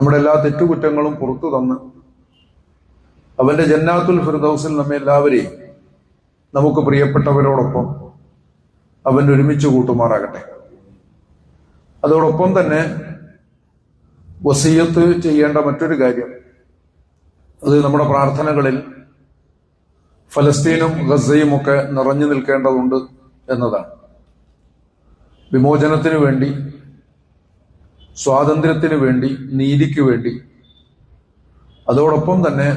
നമ്മുടെ എല്ലാ തെറ്റുകുറ്റങ്ങളും പുറത്തു തന്ന് അവന്റെ ജന്നാത്തുൽ ഫിർദൌസിൽ നമ്മെ എല്ലാവരെയും നമുക്ക് പ്രിയപ്പെട്ടവരോടൊപ്പം അവൻ ഒരുമിച്ച് കൂട്ടുമാറാകട്ടെ. അതോടൊപ്പം തന്നെ വസീയത്ത് ചെയ്യേണ്ട മറ്റൊരു കാര്യം അത് നമ്മുടെ പ്രാർത്ഥനകളിൽ ഫലസ്തീനും ഗസയും ഒക്കെ നിറഞ്ഞു നിൽക്കേണ്ടതുണ്ട് എന്നതാണ്. വിമോചനത്തിന് വേണ്ടി സ്വാതന്ത്ര്യത്തിന് വേണ്ടി നീതിക്ക് വേണ്ടി. അതോടൊപ്പം തന്നെ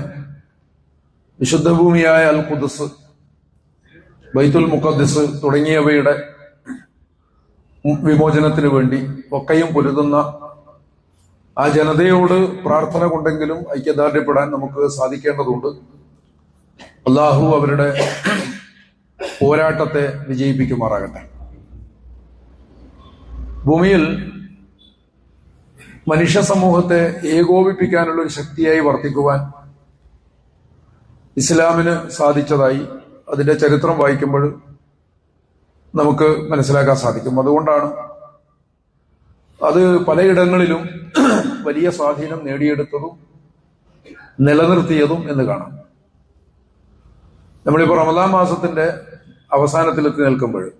വിശുദ്ധ ഭൂമിയായ അൽ ഖുദസ് ബൈത്തുൽ മുഖദ്സ് തുടങ്ങിയവയുടെ വിമോചനത്തിന് വേണ്ടി ഒക്കെയും പൊരുതുന്ന ആ ജനതയോട് പ്രാർത്ഥന കൊണ്ടെങ്കിലും ഐക്യദാർഢ്യപ്പെടാൻ നമുക്ക് സാധിക്കേണ്ടതുണ്ട്. അള്ളാഹു അവരുടെ പോരാട്ടത്തെ വിജയിപ്പിക്കുമാറാകട്ടെ. ഭൂമിയിൽ മനുഷ്യ സമൂഹത്തെ ഏകോപിപ്പിക്കാനുള്ള ഒരു ശക്തിയായി വർത്തിക്കുവാൻ ഇസ്ലാമിന് സാധിച്ചതായി അതിന്റെ ചരിത്രം വായിക്കുമ്പോൾ നമുക്ക് മനസ്സിലാക്കാൻ സാധിക്കും. അതുകൊണ്ടാണ് അത് പലയിടങ്ങളിലും വലിയ സ്വാധീനം നേടിയെടുത്തതും നിലനിർത്തിയതും എന്ന് കാണാം. നമ്മളിപ്പോൾ റമദാൻ മാസത്തിന്റെ അവസാനത്തിലെത്തി നിൽക്കുമ്പോൾ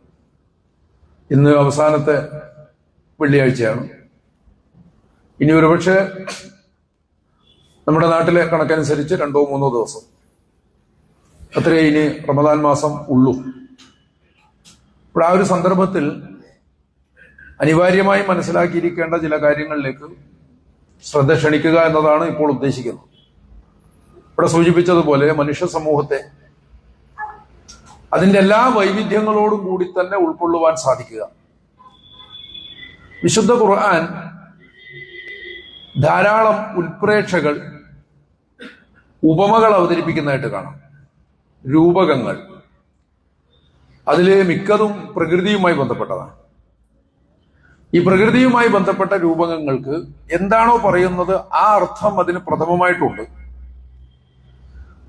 ഇന്ന് അവസാനത്തെ വെള്ളിയാഴ്ചയാണ്. ഇനി ഒരുപക്ഷെ നമ്മുടെ നാട്ടിലെ കണക്കനുസരിച്ച് രണ്ടോ മൂന്നോ ദിവസം. അത്രേ ഇനി റമദാൻ മാസം ഉള്ളൂ. അപ്പോൾ ആ ഒരു സന്ദർഭത്തിൽ അനിവാര്യമായി മനസ്സിലാക്കിയിരിക്കേണ്ട ചില കാര്യങ്ങളിലേക്ക് ശ്രദ്ധ ക്ഷണിക്കുക എന്നതാണ് ഇപ്പോൾ ഉദ്ദേശിക്കുന്നത്. ഇവിടെ സൂചിപ്പിച്ചതുപോലെ മനുഷ്യ സമൂഹത്തെ അതിന്റെ എല്ലാ വൈവിധ്യങ്ങളോടും കൂടി തന്നെ ഉൾക്കൊള്ളുവാൻ സാധിക്കുക. വിശുദ്ധ ഖുർആൻ ധാരാളം ഉൽപ്രേക്ഷകൾ ഉപമകൾ അവതരിപ്പിക്കുന്നതായിട്ട് കാണാം. രൂപകങ്ങൾ. അതിലെ മിക്കതും പ്രകൃതിയുമായി ബന്ധപ്പെട്ടതാണ്. ഈ പ്രകൃതിയുമായി ബന്ധപ്പെട്ട രൂപകങ്ങൾക്ക് എന്താണോ പറയുന്നത് ആ അർത്ഥം അതിന് പ്രഥമമായിട്ടുണ്ട്.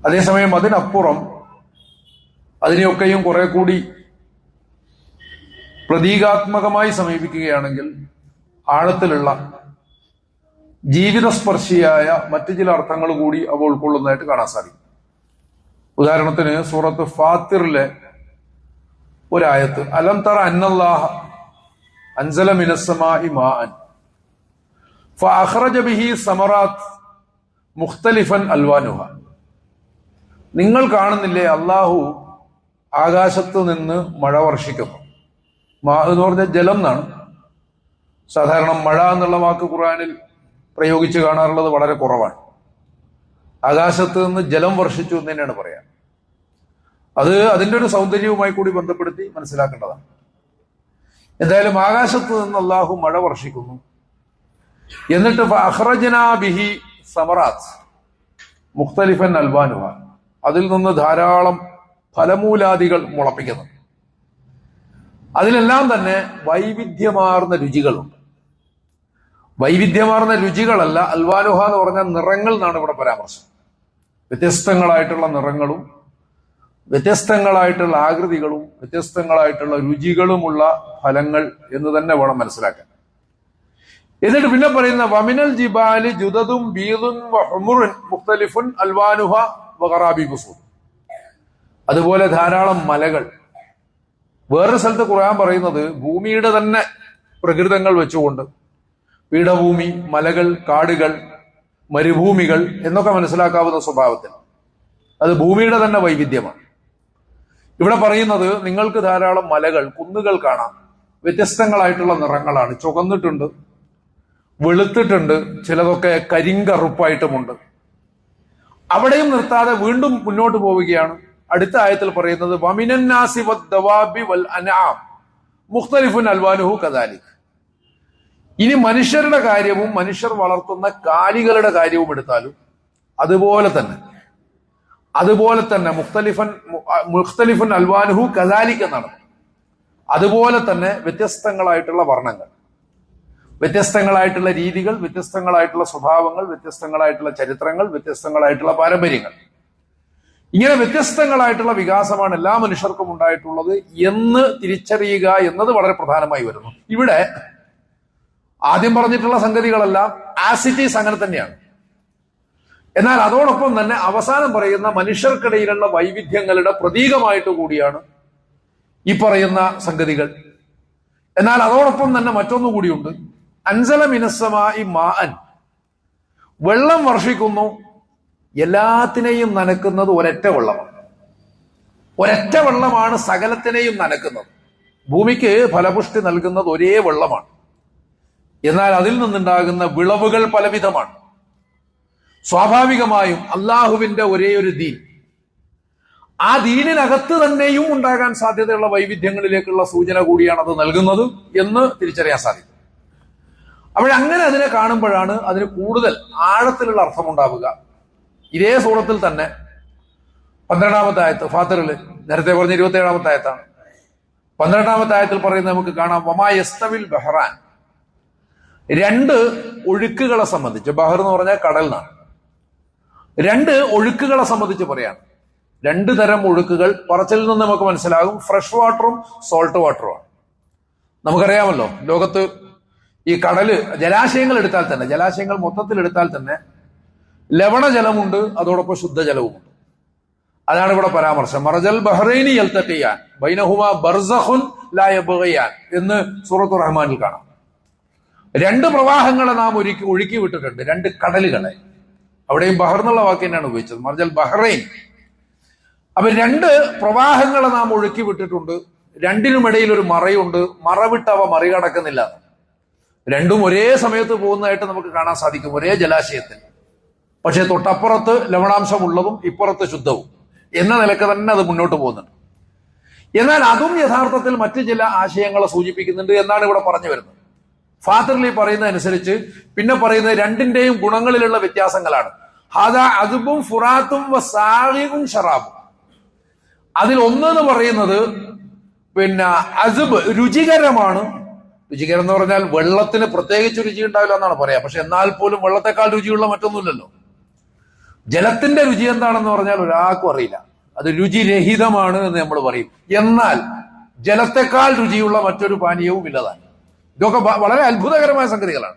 അതേസമയം അതിനപ്പുറം അതിനെയൊക്കെയും കുറെ കൂടി പ്രതീകാത്മകമായി സമീപിക്കുകയാണെങ്കിൽ ആഴത്തിലുള്ള ജീവിതസ്പർശിയായ മറ്റു ചില അർത്ഥങ്ങൾ കൂടി അവ ഉൾക്കൊള്ളുന്നതായിട്ട് കാണാൻ സാധിക്കും. ഉദാഹരണത്തിന് സൂറത്ത് ഫാത്തിറിലെ ഒരായത്ത് അലം തറ അന്നല്ലാഹ അൻസല മിനസ്സമായി മാൻ ബിഹി സമറാത്ത് മുഖ്തലിഫൻ അൽവാനുഹ. നിങ്ങൾ കാണുന്നില്ലേ അള്ളാഹു ആകാശത്ത് നിന്ന് മഴ വർഷിക്കുന്നു. മാ എന്ന് പറഞ്ഞ ജലം എന്നാണ്. സാധാരണ മഴ എന്നുള്ള വാക്ക് ഖുറാനിൽ പ്രയോഗിച്ച് കാണാറുള്ളത് വളരെ കുറവാണ്. ആകാശത്ത് നിന്ന് ജലം വർഷിച്ചു എന്ന് തന്നെയാണ് പറയാൻ അത് അതിന്റെ ഒരു സൗന്ദര്യവുമായി കൂടി ബന്ധപ്പെടുത്തി മനസ്സിലാക്കേണ്ടതാണ്. എന്തായാലും ആകാശത്ത് നിന്ന് അള്ളാഹു മഴ വർഷിക്കുന്നു. എന്നിട്ട് അഹ്റജനാബിഹി സമറാത്ത് മുഖ്തലിഫൻ അൽബാനുഹ. അതിൽ നിന്ന് ധാരാളം ഫലമൂലാദികൾ മുളപ്പിക്കുന്നു. അതിലെല്ലാം തന്നെ വൈവിധ്യമാർന്ന രുചികളുണ്ട്. വൈവിധ്യമാർന്ന രുചികളല്ല. അൽവാലുഹ എന്ന് പറഞ്ഞ നിറങ്ങൾ എന്നാണ് ഇവിടെ പരാമർശം. വ്യത്യസ്തങ്ങളായിട്ടുള്ള നിറങ്ങളും വ്യത്യസ്തങ്ങളായിട്ടുള്ള ആകൃതികളും വ്യത്യസ്തങ്ങളായിട്ടുള്ള രുചികളുമുള്ള ഫലങ്ങൾ എന്ന് തന്നെ വേണം മനസ്സിലാക്കാൻ. എന്നിട്ട് പിന്നെ പറയുന്ന വമിനൽ ജിബാലി ജുദതും ബീദുൻ ഹുമുറുൻ മുഖ്തലിഫുൻ അൽവാനുഹ വഹറാബി ബുസൂദ് അതുപോലെ ധാരാളം മലകൾ. വേറൊരു സ്ഥലത്ത് ഖുർആൻ പറയുന്നത് ഭൂമിയുടെ തന്നെ പ്രകൃതങ്ങൾ വെച്ചുകൊണ്ട് പീഠഭൂമി മലകൾ കാടുകൾ മരുഭൂമികൾ എന്നൊക്കെ മനസ്സിലാക്കാവുന്ന സ്വഭാവത്തിൽ അത് ഭൂമിയുടെ തന്നെ വൈവിധ്യമാണ്. ഇവിടെ പറയുന്നത് നിങ്ങൾക്ക് ധാരാളം മലകൾ കുന്നുകൾ കാണാം. വ്യത്യസ്തങ്ങളായിട്ടുള്ള നിറങ്ങളാണ്. ചുവന്നിട്ടുണ്ട് വെളുത്തിട്ടുണ്ട് ചിലതൊക്കെ കരിങ്കറുപ്പായിട്ടുമുണ്ട്. അവിടെയും നിർത്താതെ വീണ്ടും മുന്നോട്ട് പോവുകയാണ്. അടുത്ത ആയത്തിൽ പറയുന്നത് വമിനന്നാസി വൽ അനാം. മുഖ്തലിഫുൻ അൽവാനുഹു കദാലിക്. ഇനി മനുഷ്യരുടെ കാര്യവും മനുഷ്യർ വളർത്തുന്ന കാലികളുടെ കാര്യവും എടുത്താലും അതുപോലെ തന്നെ അതുപോലെ തന്നെ മുഖ്തലിഫൻ മുഖ്തലിഫൻ അൽവാനുഹു കദാലിക് എന്നാണ്. അതുപോലെ തന്നെ വ്യത്യസ്തങ്ങളായിട്ടുള്ള വർണങ്ങൾ വ്യത്യസ്തങ്ങളായിട്ടുള്ള രീതികൾ വ്യത്യസ്തങ്ങളായിട്ടുള്ള സ്വഭാവങ്ങൾ വ്യത്യസ്തങ്ങളായിട്ടുള്ള ചരിത്രങ്ങൾ വ്യത്യസ്തങ്ങളായിട്ടുള്ള പാരമ്പര്യങ്ങൾ. ഇങ്ങനെ വ്യത്യസ്തങ്ങളായിട്ടുള്ള വികാസമാണ് എല്ലാ മനുഷ്യർക്കും ഉണ്ടായിട്ടുള്ളത് എന്ന് തിരിച്ചറിയുക എന്നത് വളരെ പ്രധാനമായി വരുന്നു. ഇവിടെ ആദ്യം പറഞ്ഞിട്ടുള്ള സംഗതികളെല്ലാം ആസിറ്റീസ് അങ്ങനെ തന്നെയാണ്. എന്നാൽ അതോടൊപ്പം തന്നെ അവസാനം പറയുന്ന മനുഷ്യർക്കിടയിലുള്ള വൈവിധ്യങ്ങളുടെ പ്രതീകമായിട്ട് കൂടിയാണ് ഈ പറയുന്ന സംഗതികൾ. എന്നാൽ അതോടൊപ്പം തന്നെ മറ്റൊന്നു കൂടിയുണ്ട്. അൻസല മിനസ്സമായി മാൻ വെള്ളം വർഷിക്കുന്നു എല്ലാത്തിനെയും നനക്കുന്നത് ഒരൊറ്റ വെള്ളമാണ്. ഒരൊറ്റ വെള്ളമാണ് സകലത്തിനെയും നനക്കുന്നത്. ഭൂമിക്ക് ഫലപുഷ്ടി നൽകുന്നത് ഒരേ വെള്ളമാണ്. എന്നാൽ അതിൽ നിന്നുണ്ടാകുന്ന വിളവുകൾ പലവിധമാണ്. സ്വാഭാവികമായും അള്ളാഹുവിന്റെ ഒരേ ഒരു ദീൻ. ആ ദീനിനകത്ത് തന്നെയും ഉണ്ടാകാൻ സാധ്യതയുള്ള വൈവിധ്യങ്ങളിലേക്കുള്ള സൂചന കൂടിയാണ് അത് നൽകുന്നത് എന്ന് തിരിച്ചറിയാൻ സാധിക്കും. അപ്പോൾ അങ്ങനെ അതിനെ കാണുമ്പോഴാണ് അതിന് കൂടുതൽ ആഴത്തിലുള്ള അർത്ഥമുണ്ടാവുക. ഇതേ സൂറത്തിൽ തന്നെ പന്ത്രണ്ടാമത്തെ ആയത്ത് ഫാത്തറിൽ നേരത്തെ പറഞ്ഞ ഇരുപത്തി ഏഴാമത്തെ ആയത്താണ്. പന്ത്രണ്ടാമത്തെ ആയത്തിൽ പറയുന്നത് നമുക്ക് കാണാം വമാ യസ്തവിൽ ബഹ്റാൻ. രണ്ട് ഒഴുക്കുകളെ സംബന്ധിച്ച് ബഹർ എന്ന് പറഞ്ഞാൽ കടലിനാണ് രണ്ട് ഒഴുക്കുകളെ സംബന്ധിച്ച് പറയാണ് രണ്ട് തരം ഒഴുക്കുകൾ പറച്ചിൽ നിന്ന് നമുക്ക് മനസ്സിലാകും. ഫ്രഷ് വാട്ടറും സോൾട്ട് വാട്ടറുമാണ്. നമുക്കറിയാമല്ലോ ലോകത്ത് ഈ കടൽ ജലാശയങ്ങൾ എടുത്താൽ തന്നെ ജലാശയങ്ങൾ മൊത്തത്തിൽ എടുത്താൽ തന്നെ ലവണജലമുണ്ട് അതോടൊപ്പം ശുദ്ധജലവുമുണ്ട്. അതാണ് ഇവിടെ പരാമർശം. മറജൽ ബഹ്റൈനി എൽത്തട്ടിയാൻ ബൈനഹുമ ബർസഖുൻ ലാ ബഹയാൻ എന്ന് സൂറത്തു റഹ്മാനിൽ കാണാം. രണ്ട് പ്രവാഹങ്ങളെ നാം ഒരുക്കി ഒഴുക്കി വിട്ടിട്ടുണ്ട്. രണ്ട് കടലുകളെ. അവിടെയും ബഹർ എന്നുള്ള വാക്ക് തന്നെയാണ് ഉപയോഗിച്ചത്. മർജൽ ബഹ്റൈൻ. അപ്പൊ രണ്ട് പ്രവാഹങ്ങളെ നാം ഒഴുക്കി വിട്ടിട്ടുണ്ട്. രണ്ടിനുമിടയിൽ ഒരു മറയുണ്ട്. മറവിട്ട് അവ മറികടക്കുന്നില്ല. രണ്ടും ഒരേ സമയത്ത് പോകുന്നതായിട്ട് നമുക്ക് കാണാൻ സാധിക്കും. ഒരേ ജലാശയത്തിൽ. പക്ഷേ തൊട്ടപ്പുറത്ത് ലവണാംശമുള്ളതും ഇപ്പുറത്ത് ശുദ്ധവും. എന്ന നിലയ്ക്ക് തന്നെ അത് മുന്നോട്ട് പോകുന്നുണ്ട്. എന്നാൽ അതും യഥാർത്ഥത്തിൽ മറ്റു ചില ആശയങ്ങളെ സൂചിപ്പിക്കുന്നുണ്ട് എന്നാണ് ഇവിടെ പറഞ്ഞു വരുന്നത്. ഫാത്തറിലി പറയുന്നതനുസരിച്ച് പിന്നെ പറയുന്നത് രണ്ടിന്റെയും ഗുണങ്ങളിലുള്ള വ്യത്യാസങ്ങളാണ്. ഹാദാ അതുബും ഫുറാത്തും സാഹിബും ഷറാബും. അതിൽ ഒന്നെന്ന് പറയുന്നത് പിന്നെ അസുബ് രുചികരമാണ്. രുചികരം എന്ന് പറഞ്ഞാൽ വെള്ളത്തിന് പ്രത്യേകിച്ച് രുചി ഉണ്ടാവില്ല എന്നാണ് പറയാ. പക്ഷെ എന്നാൽ പോലും വെള്ളത്തെക്കാൾ രുചിയുള്ള മറ്റൊന്നുമില്ലല്ലോ. ജലത്തിന്റെ രുചി എന്താണെന്ന് പറഞ്ഞാൽ ഒരാൾക്കും അറിയില്ല. അത് രുചിരഹിതമാണ് എന്ന് നമ്മൾ പറയും. എന്നാൽ ജലത്തെക്കാൾ രുചിയുള്ള മറ്റൊരു പാനീയവും ഇല്ലതാണ് ഇതൊക്കെ വളരെ അത്ഭുതകരമായ സംഗതികളാണ്.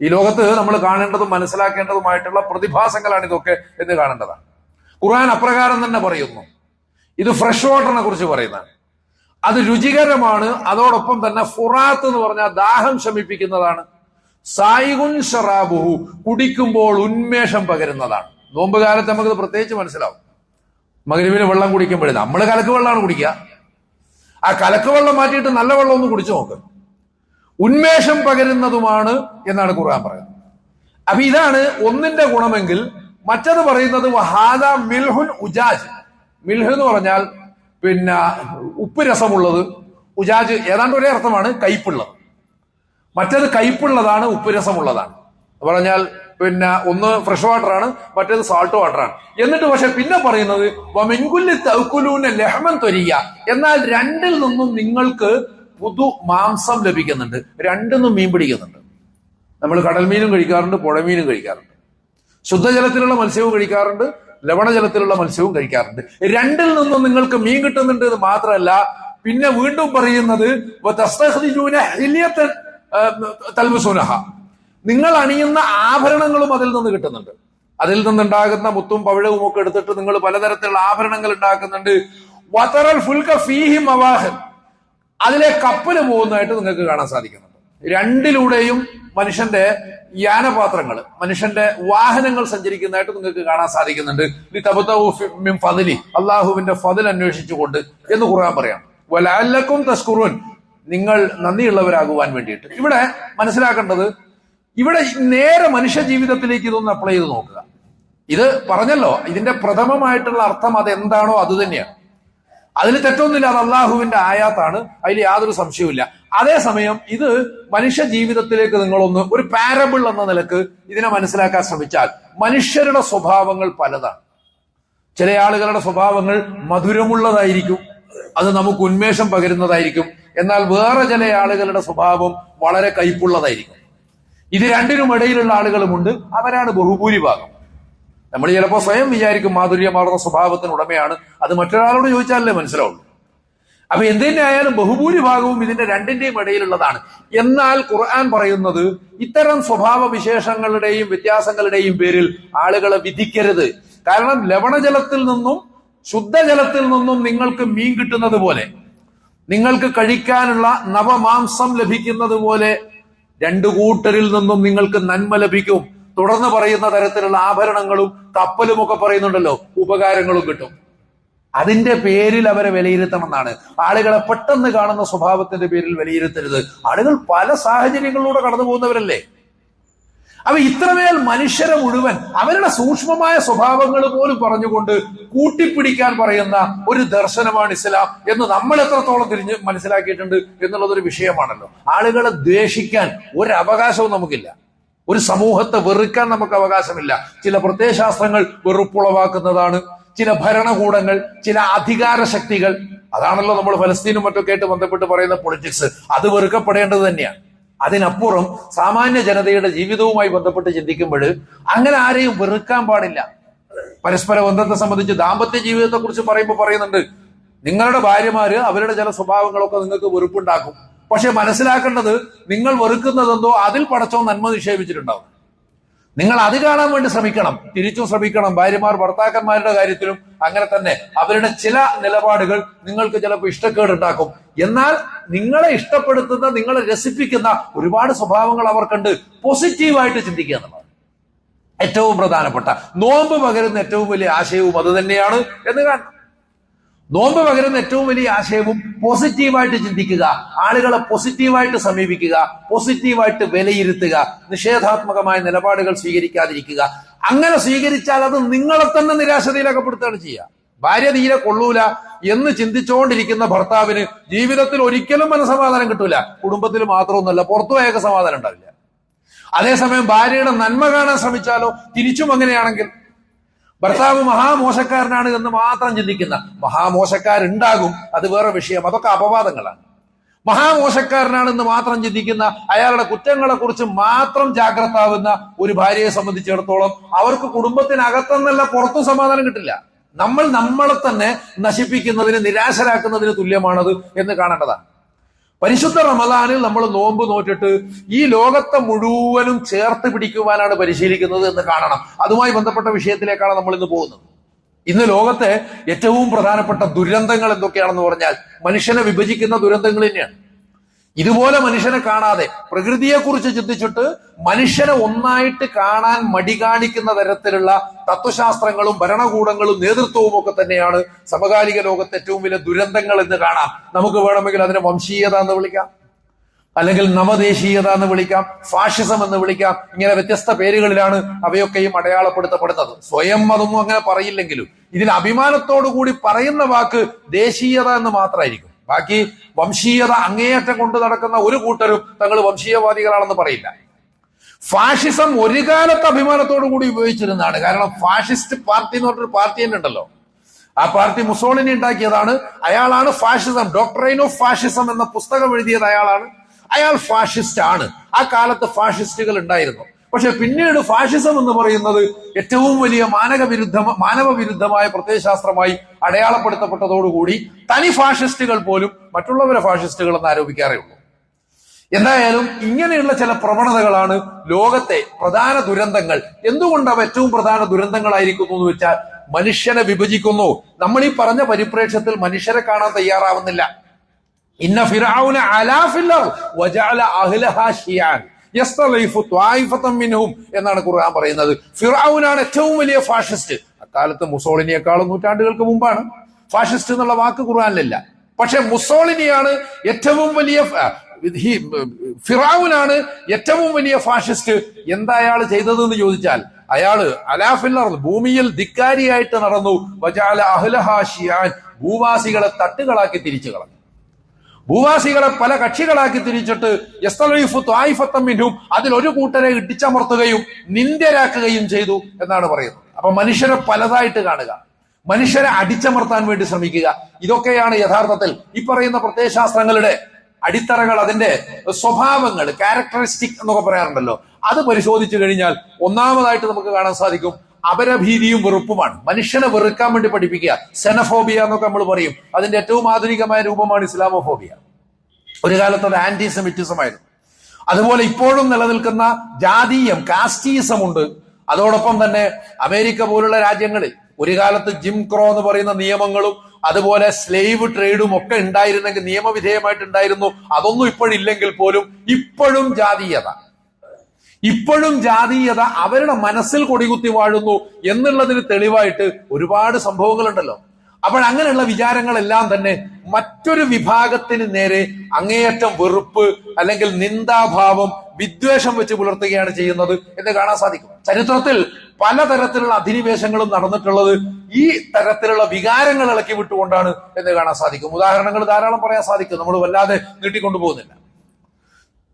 ഈ ലോകത്ത് നമ്മൾ കാണേണ്ടതും മനസ്സിലാക്കേണ്ടതുമായിട്ടുള്ള പ്രതിഭാസങ്ങളാണ് ഇതൊക്കെ എന്ന് കാണേണ്ടതാണ്. ഖുർആൻ അപ്രകാരം തന്നെ പറയുന്നു. ഇത് ഫ്രഷ് വാട്ടറിനെ കുറിച്ച് പറയുന്നതാണ്. അത് രുചികരമാണ് അതോടൊപ്പം തന്നെ ഫുറാത്ത് എന്ന് പറഞ്ഞാൽ ദാഹം ശമിപ്പിക്കുന്നതാണ്. സായിഗുൻ ഷറാബുഹു കുടിക്കുമ്പോൾ ഉന്മേഷം പകരുന്നതാണ്. നോമ്പ് കാലത്ത് നമുക്കത് പ്രത്യേകിച്ച് മനസ്സിലാവും. മകരുവിന് വെള്ളം കുടിക്കുമ്പോഴേ നമ്മൾ കലക്ക് വെള്ളമാണ് കുടിക്കുക. ആ കലക്ക് വെള്ളം മാറ്റിയിട്ട് നല്ല വെള്ളം ഒന്ന് കുടിച്ചു നോക്ക്. ഉന്മേഷം പകരുന്നതുമാണ് എന്നാണ് ഖുർആൻ പറയുന്നത്. അപ്പൊ ഇതാണ് ഒന്നിന്റെ ഗുണമെങ്കിൽ മറ്റത് പറയുന്നത് വഹാദ മിൽഹുൻ ഉജാജ്. മിൽഹ് എന്ന് പറഞ്ഞാൽ പിന്നെ ഉപ്പ് രസമുള്ളത്. ഉജാജ് ഏതാണ്ട് ഒരേ അർത്ഥമാണ് കയ്പുള്ളത്. മറ്റത് കയ്പുള്ളതാണ് ഉപ്പ് രസമുള്ളതാണ്. പറഞ്ഞാൽ പിന്നെ ഒന്ന് ഫ്രഷ് വാട്ടർ ആണ് മറ്റേത് സാൾട്ട് വാട്ടർ ആണ്. എന്നിട്ട് പക്ഷെ പിന്നെ പറയുന്നത് വമെൻകുല്ലി തൗക്കുലൂന ലഹമൻ ത്വരിക എന്നാൽ രണ്ടിൽ നിന്നും നിങ്ങൾക്ക് പുതു മാംസം ലഭിക്കുന്നുണ്ട്. രണ്ടിന്നും മീൻ പിടിക്കുന്നുണ്ട്. നമ്മൾ കടൽ മീനും കഴിക്കാറുണ്ട് പുഴമീനും കഴിക്കാറുണ്ട്. ശുദ്ധജലത്തിലുള്ള മത്സ്യവും കഴിക്കാറുണ്ട് ലവണജലത്തിലുള്ള മത്സ്യവും കഴിക്കാറുണ്ട്. രണ്ടിൽ നിന്നും നിങ്ങൾക്ക് മീൻ കിട്ടുന്നുണ്ട് എന്ന് മാത്രമല്ല പിന്നെ വീണ്ടും പറയുന്നത് നിങ്ങൾ അണിയുന്ന ആഭരണങ്ങളും അതിൽ നിന്ന് കിട്ടുന്നുണ്ട്. അതിൽ നിന്നുണ്ടാകുന്ന മുത്തും പവിഴവും ഒക്കെ എടുത്തിട്ട് നിങ്ങൾ പലതരത്തിലുള്ള ആഭരണങ്ങൾ ഉണ്ടാക്കുന്നുണ്ട്. വതറൽ ഫുൽക ഫീഹി മവാഹൻ. അതിലെ കപ്പൽ പോകുന്നതായിട്ട് നിങ്ങൾക്ക് കാണാൻ സാധിക്കുന്നുണ്ട് രണ്ടിലൂടെയും മനുഷ്യന്റെ യാനപാത്രങ്ങൾ മനുഷ്യന്റെ വാഹനങ്ങൾ സഞ്ചരിക്കുന്നതായിട്ട് നിങ്ങൾക്ക് കാണാൻ സാധിക്കുന്നുണ്ട്. ലി തബതഉ ഫി- മിൻ ഫദ്ലി അള്ളാഹുവിന്റെ ഫതിൽ അന്വേഷിച്ചുകൊണ്ട് എന്ന് ഖുർആൻ പറയാം. വലാലക്കും തസ്കുറുൻ നിങ്ങൾ നന്ദിയുള്ളവരാകുവാൻ വേണ്ടിയിട്ട്. ഇവിടെ മനസ്സിലാക്കേണ്ടത് ഇവിടെ നേരെ മനുഷ്യ ജീവിതത്തിലേക്ക് ഇതൊന്ന് അപ്ലൈ ചെയ്ത് നോക്കുക. ഇത് പറഞ്ഞല്ലോ ഇതിന്റെ പ്രഥമമായിട്ടുള്ള അർത്ഥം അത് എന്താണോ അത് തന്നെയാണ്. അതിൽ തെറ്റൊന്നുമില്ല അത് അള്ളാഹുവിന്റെ ആയാത്താണ് അതിൽ യാതൊരു സംശയവുമില്ല. അതേസമയം ഇത് മനുഷ്യ ജീവിതത്തിലേക്ക് നിങ്ങളൊന്ന് ഒരു പാരബിൾ എന്ന നിലയ്ക്ക് ഇതിനെ മനസ്സിലാക്കാൻ ശ്രമിച്ചാൽ മനുഷ്യരുടെ സ്വഭാവങ്ങൾ പലതാണ്. ചില ആളുകളുടെ സ്വഭാവങ്ങൾ മധുരമുള്ളതായിരിക്കും അത് നമുക്ക് ഉന്മേഷം പകരുന്നതായിരിക്കും. എന്നാൽ വേറെ ചില ആളുകളുടെ സ്വഭാവം വളരെ കയ്പുള്ളതായിരിക്കും. ഇത് രണ്ടിനും ഇടയിലുള്ള ആളുകളുമുണ്ട് അവരാണ് ബഹുഭൂരിഭാഗം. നമ്മൾ ചിലപ്പോൾ സ്വയം വിചാരിക്കും മാധുര്യമാർന്ന സ്വഭാവത്തിന് ഉടമയാണ്. അത് മറ്റൊരാളോട് ചോദിച്ചാലേ മനസ്സിലാവുള്ളൂ. അപ്പൊ എന്തിന്റെ ആയാലും ബഹുഭൂരിഭാഗവും ഇതിന്റെ രണ്ടിന്റെയും ഇടയിലുള്ളതാണ്. എന്നാൽ ഖുർആൻ പറയുന്നത് ഇത്തരം സ്വഭാവ വിശേഷങ്ങളുടെയും വ്യത്യാസങ്ങളുടെയും പേരിൽ ആളുകളെ വിധിക്കരുത്. കാരണം ലവണജലത്തിൽ നിന്നും ശുദ്ധജലത്തിൽ നിന്നും നിങ്ങൾക്ക് മീൻ കിട്ടുന്നത് പോലെ നിങ്ങൾക്ക് കഴിക്കാനുള്ള നവമാംസം ലഭിക്കുന്നത് പോലെ രണ്ടു കൂട്ടരിൽ നിന്നും നിങ്ങൾക്ക് നന്മ ലഭിക്കും. തുടർന്ന് പറയുന്ന തരത്തിലുള്ള ആഭരണങ്ങളും കപ്പലും ഒക്കെ പറയുന്നുണ്ടല്ലോ. ഉപകാരങ്ങളും കിട്ടും. അതിന്റെ പേരിൽ അവരെ വിലയിരുത്തണം എന്നാണ് ആളുകളെ പെട്ടെന്ന് കാണുന്ന സ്വഭാവത്തിന്റെ പേരിൽ വിലയിരുത്തരുത്. ആളുകൾ പല സാഹചര്യങ്ങളിലൂടെ കടന്നു പോകുന്നവരല്ലേ? അപ്പൊ ഇത്രമേൽ മനുഷ്യരെ മുഴുവൻ അവരുടെ സൂക്ഷ്മമായ സ്വഭാവങ്ങൾ പോലും പറഞ്ഞുകൊണ്ട് കൂട്ടിപ്പിടിക്കാൻ പറയുന്ന ഒരു ദർശനമാണ് ഇസ്ലാം എന്ന് നമ്മൾ എത്രത്തോളം തിരിഞ്ഞ് മനസ്സിലാക്കിയിട്ടുണ്ട് എന്നുള്ളതൊരു വിഷയമാണല്ലോ. ആളുകളെ ദ്വേഷിക്കാൻ ഒരു നമുക്കില്ല. ഒരു സമൂഹത്തെ വെറുക്കാൻ നമുക്ക് അവകാശമില്ല. ചില പ്രത്യയശാസ്ത്രങ്ങൾ വെറുപ്പുളവാക്കുന്നതാണ്. ചില ഭരണകൂടങ്ങൾ ചില അധികാര ശക്തികൾ. അതാണല്ലോ നമ്മൾ ഫലസ്തീനും മറ്റൊക്കെ ആയിട്ട് ബന്ധപ്പെട്ട് പറയുന്ന പൊളിറ്റിക്സ് അത് വെറുക്കപ്പെടേണ്ടത് തന്നെയാണ് അതിനപ്പുറം സാമാന്യ ജനതയുടെ ജീവിതവുമായി ബന്ധപ്പെട്ട് ചിന്തിക്കുമ്പോൾ അങ്ങനെ ആരെയും വെറുക്കാൻ പാടില്ല. പരസ്പര ബന്ധത്തെ സംബന്ധിച്ച് ദാമ്പത്യ ജീവിതത്തെ കുറിച്ച് പറയുമ്പോൾ പറയുന്നുണ്ട്. നിങ്ങളുടെ ഭാര്യമാര് അവരുടെ ചില സ്വഭാവങ്ങളൊക്കെ നിങ്ങൾക്ക് വെറുപ്പുണ്ടാക്കും. പക്ഷെ മനസ്സിലാക്കേണ്ടത് നിങ്ങൾ വെറുക്കുന്നതെന്തോ അതിൽ പടച്ചോ നന്മ നിക്ഷേപിച്ചിട്ടുണ്ടാവും. നിങ്ങൾ അത് കാണാൻ വേണ്ടി ശ്രമിക്കണം തിരിച്ചും ശ്രമിക്കണം. ഭാര്യമാർ ഭർത്താക്കന്മാരുടെ കാര്യത്തിലും അങ്ങനെ തന്നെ. അവരുടെ ചില നിലപാടുകൾ നിങ്ങൾക്ക് ചിലപ്പോൾ ഇഷ്ടക്കേടുണ്ടാക്കും. എന്നാൽ നിങ്ങളെ ഇഷ്ടപ്പെടുത്തുന്ന നിങ്ങളെ രസിപ്പിക്കുന്ന ഒരുപാട് സ്വഭാവങ്ങൾ അവർക്കുണ്ട്. പോസിറ്റീവായിട്ട് ചിന്തിക്കുക എന്നുള്ളത്. ഏറ്റവും പ്രധാനപ്പെട്ട നോമ്പ് പകരുന്ന ഏറ്റവും വലിയ ആശയവും അത് തന്നെയാണ് എന്ന് കാണണം. നോമ്പ് പകരുന്ന ഏറ്റവും വലിയ ആശയവും പോസിറ്റീവായിട്ട് ചിന്തിക്കുക ആളുകളെ പോസിറ്റീവായിട്ട് സമീപിക്കുക പോസിറ്റീവായിട്ട് വിലയിരുത്തുക നിഷേധാത്മകമായ നിലപാടുകൾ സ്വീകരിക്കാതിരിക്കുക. അങ്ങനെ സ്വീകരിച്ചാൽ അത് നിങ്ങളെ തന്നെ നിരാശതയിലകപ്പെടുത്തുകയാണ് ചെയ്യുക. ഭാര്യ തീരെ കൊള്ളൂല എന്ന് ചിന്തിച്ചുകൊണ്ടിരിക്കുന്ന ഭർത്താവിന് ജീവിതത്തിൽ ഒരിക്കലും മനസമാധാനം കിട്ടൂല. കുടുംബത്തിൽ മാത്രമൊന്നുമല്ല പുറത്തു പോയൊക്കെ സമാധാനം ഉണ്ടാവില്ല. അതേസമയം ഭാര്യയുടെ നന്മ കാണാൻ ശ്രമിച്ചാലോ തിരിച്ചും അങ്ങനെയാണെങ്കിൽ ഭർത്താവ് മഹാമോശക്കാരനാണ് എന്ന് മാത്രം ചിന്തിക്കുന്ന മഹാമോശക്കാരുണ്ടാകും. അത് വേറെ വിഷയം. അതൊക്കെ അപവാദങ്ങളാണ്. മഹാമോശക്കാരനാണെന്ന് മാത്രം ചിന്തിക്കുന്ന അയാളുടെ കുറ്റങ്ങളെ കുറിച്ച് മാത്രം ജാഗ്രതാവുന്ന ഒരു ഭാര്യയെ സംബന്ധിച്ചിടത്തോളം അവർക്ക് കുടുംബത്തിനകത്തെന്നല്ല പുറത്തും സമാധാനം കിട്ടില്ല. നമ്മൾ നമ്മളെ തന്നെ നശിപ്പിക്കുന്നതിന് നിരാശരാക്കുന്നതിന് തുല്യമാണത് എന്ന് കാണേണ്ടതാണ്. പരിശുദ്ധ റമലാനിൽ നമ്മൾ നോമ്പ് നോറ്റിട്ട് ഈ ലോകത്തെ മുഴുവനും ചേർത്ത് പിടിക്കുവാനാണ് പരിശീലിക്കുന്നത് എന്ന് കാണണം. അതുമായി ബന്ധപ്പെട്ട വിഷയത്തിലേക്കാണ് നമ്മൾ ഇന്ന് പോകുന്നത്. ഇന്ന് ലോകത്തെ ഏറ്റവും പ്രധാനപ്പെട്ട ദുരന്തങ്ങൾ എന്തൊക്കെയാണെന്ന് പറഞ്ഞാൽ മനുഷ്യനെ വിഭജിക്കുന്ന ദുരന്തങ്ങൾ തന്നെയാണ്. ഇതുപോലെ മനുഷ്യനെ കാണാതെ പ്രകൃതിയെക്കുറിച്ച് ചിന്തിച്ചിട്ട് മനുഷ്യനെ ഒന്നായിട്ട് കാണാൻ മടി കാണിക്കുന്ന തരത്തിലുള്ള തത്വശാസ്ത്രങ്ങളും ഭരണകൂടങ്ങളും നേതൃത്വവും ഒക്കെ തന്നെയാണ് സമകാലിക ലോകത്തെ ഏറ്റവും വലിയ ദുരന്തങ്ങൾ എന്ന് കാണാം. നമുക്ക് വേണമെങ്കിൽ അതിനെ വംശീയത എന്ന് വിളിക്കാം. അല്ലെങ്കിൽ നവദേശീയത എന്ന് വിളിക്കാം. ഫാഷിസം എന്ന് വിളിക്കാം. ഇങ്ങനെ വ്യത്യസ്ത പേരുകളിലാണ് അവയൊക്കെയും അടയാളപ്പെടുത്തപ്പെടുന്നത്. സ്വയം അതൊന്നും അങ്ങനെ പറയില്ലെങ്കിലും ഇതിൽ അഭിമാനത്തോടു കൂടി പറയുന്ന വാക്ക് ദേശീയത എന്ന് മാത്രമായിരിക്കും. ബാക്കി വംശീയത അങ്ങേയറ്റം കൊണ്ട് നടക്കുന്ന ഒരു കൂട്ടരും തങ്ങൾ വംശീയവാദികളാണെന്ന് പറയില്ല. ഫാഷിസം ഒരു കാലത്ത് അഭിമാനത്തോടു കൂടി ഉപയോഗിച്ചിരുന്നതാണ്. കാരണം ഫാഷിസ്റ്റ് പാർട്ടി എന്ന് പറഞ്ഞൊരു പാർട്ടി തന്നെ ഉണ്ടല്ലോ. ആ പാർട്ടി മുസോളിനി ഉണ്ടാക്കിയതാണ്. അയാളാണ് ഫാഷിസം. ഡോക്ടറൈൻ ഓഫ് ഫാഷിസം എന്ന പുസ്തകം എഴുതിയത് അയാളാണ്. അയാൾ ഫാഷിസ്റ്റ് ആണ് ആ കാലത്ത് ഫാഷിസ്റ്റുകൾ ഉണ്ടായിരുന്നു. പക്ഷെ പിന്നീട് ഫാഷിസം എന്ന് പറയുന്നത് ഏറ്റവും വലിയ മാനക വിരുദ്ധ മാനവ വിരുദ്ധമായ പ്രത്യയശാസ്ത്രമായി അടയാളപ്പെടുത്തപ്പെട്ടതോടുകൂടി തനി ഫാഷിസ്റ്റുകൾ പോലും മറ്റുള്ളവരെ ഫാഷിസ്റ്റുകൾ എന്ന് ആരോപിക്കാറേ ഉള്ളൂ. എന്തായാലും ഇങ്ങനെയുള്ള ചില പ്രവണതകളാണ് ലോകത്തെ പ്രധാന ദുരന്തങ്ങൾ. എന്തുകൊണ്ട് അവ ഏറ്റവും പ്രധാന ദുരന്തങ്ങളായിരിക്കുന്നു എന്ന് വെച്ചാൽ മനുഷ്യനെ വിഭജിക്കുന്നു. നമ്മൾ ഈ പറഞ്ഞ പരിപ്രേക്ഷ്യത്തിൽ മനുഷ്യരെ കാണാൻ തയ്യാറാവുന്നില്ല. ഇന്ന ഫിറാവുന അലാഫില്ലർ വജാല അഹ്ലഹാ ഷിയാൻ. എന്നാണ് ഖുർആൻ പറയുന്നത്. ഫിറാവുനാണ് ഏറ്റവും വലിയ ഫാഷിസ്റ്റ്. അക്കാലത്ത് മുസോളിനിയെക്കാളും നൂറ്റാണ്ടുകൾക്ക് മുമ്പാണ്. ഫാഷിസ്റ്റ് എന്നുള്ള വാക്ക് ഖുർആനിലില്ല. പക്ഷെ മുസോളിനിയാണ് ഏറ്റവും വലിയ ഫിറാവുനാണ് ഏറ്റവും വലിയ ഫാഷിസ്റ്റ്. എന്താ അയാൾ ചെയ്തതെന്ന് ചോദിച്ചാൽ അയാൾ അലാഫില്ലർ ഭൂമിയിൽ ധിക്കാരിയായിട്ട് നടന്നു. ഭൂവാസികളെ തട്ടുകളാക്കി തിരിച്ചു കളഞ്ഞു. ഭൂവാസികളെ പല കക്ഷികളാക്കി തിരിച്ചിട്ട് യസ്തലീഫു ത്വായിഫത്തം മിൻഹും അതിൽ ഒരു കൂട്ടരെ ഇടിച്ചമർത്തുകയും നിന്ദ്യരാക്കുകയും ചെയ്തു എന്നാണ് പറയുന്നത്. അപ്പൊ മനുഷ്യരെ പലതായിട്ട് കാണുക. മനുഷ്യരെ അടിച്ചമർത്താൻ വേണ്ടി ശ്രമിക്കുക. ഇതൊക്കെയാണ് യഥാർത്ഥത്തിൽ ഈ പറയുന്ന പ്രത്യയശാസ്ത്രങ്ങളുടെ അടിത്തറകൾ അതിന്റെ സ്വഭാവങ്ങൾ ക്യാരക്ടറിസ്റ്റിക് എന്നൊക്കെ പറയാറുണ്ടല്ലോ. അത് പരിശോധിച്ചു കഴിഞ്ഞാൽ ഒന്നാമതായിട്ട് നമുക്ക് കാണാൻ സാധിക്കും അപരഭീതിയും വെറുപ്പുമാണ്. മനുഷ്യനെ വെറുക്കാൻ വേണ്ടി പഠിപ്പിക്കുക. സെനഫോബിയ എന്നൊക്കെ നമ്മൾ പറയും. അതിന്റെ ഏറ്റവും ആധുനികമായ രൂപമാണ് ഇസ്ലാമോഫോബിയ. ഒരു കാലത്ത് അത് ആന്റിസെമിറ്റിസം ആയിരുന്നു. അതുപോലെ ഇപ്പോഴും നിലനിൽക്കുന്ന ജാതീയം കാസ്റ്റീസം ഉണ്ട്. അതോടൊപ്പം തന്നെ അമേരിക്ക പോലുള്ള രാജ്യങ്ങളിൽ ഒരു കാലത്ത് ജിം ക്രോ എന്ന് പറയുന്ന നിയമങ്ങളും അതുപോലെ സ്ലേവ് ട്രേഡും ഒക്കെ ഉണ്ടായിരുന്നെങ്കിൽ നിയമവിധേയമായിട്ടുണ്ടായിരുന്നു അതൊന്നും ഇപ്പോഴില്ലെങ്കിൽ പോലും ഇപ്പോഴും ജാതീയത. ഇപ്പോഴും ജാതീയത അവരുടെ മനസ്സിൽ കൊടികുത്തി വാഴുന്നു എന്നുള്ളതിന് തെളിവായിട്ട് ഒരുപാട് സംഭവങ്ങളുണ്ടല്ലോ. അപ്പോൾ അങ്ങനെയുള്ള വിചാരങ്ങളെല്ലാം തന്നെ മറ്റൊരു വിഭാഗത്തിന് നേരെ അങ്ങേയറ്റം വെറുപ്പ് അല്ലെങ്കിൽ നിന്ദാഭാവം വിദ്വേഷം വെച്ച് പുലർത്തുകയാണ് ചെയ്യുന്നത് എന്ന് കാണാൻ സാധിക്കും. ചരിത്രത്തിൽ പലതരത്തിലുള്ള അധിനിവേശങ്ങളും നടന്നിട്ടുള്ളത് ഈ തരത്തിലുള്ള വികാരങ്ങൾ ഇളക്കി വിട്ടുകൊണ്ടാണ് എന്ന് കാണാൻ സാധിക്കും. ഉദാഹരണങ്ങൾ ധാരാളം പറയാൻ സാധിക്കും. നമ്മൾ വല്ലാതെ നീട്ടിക്കൊണ്ടു പോകുന്നില്ല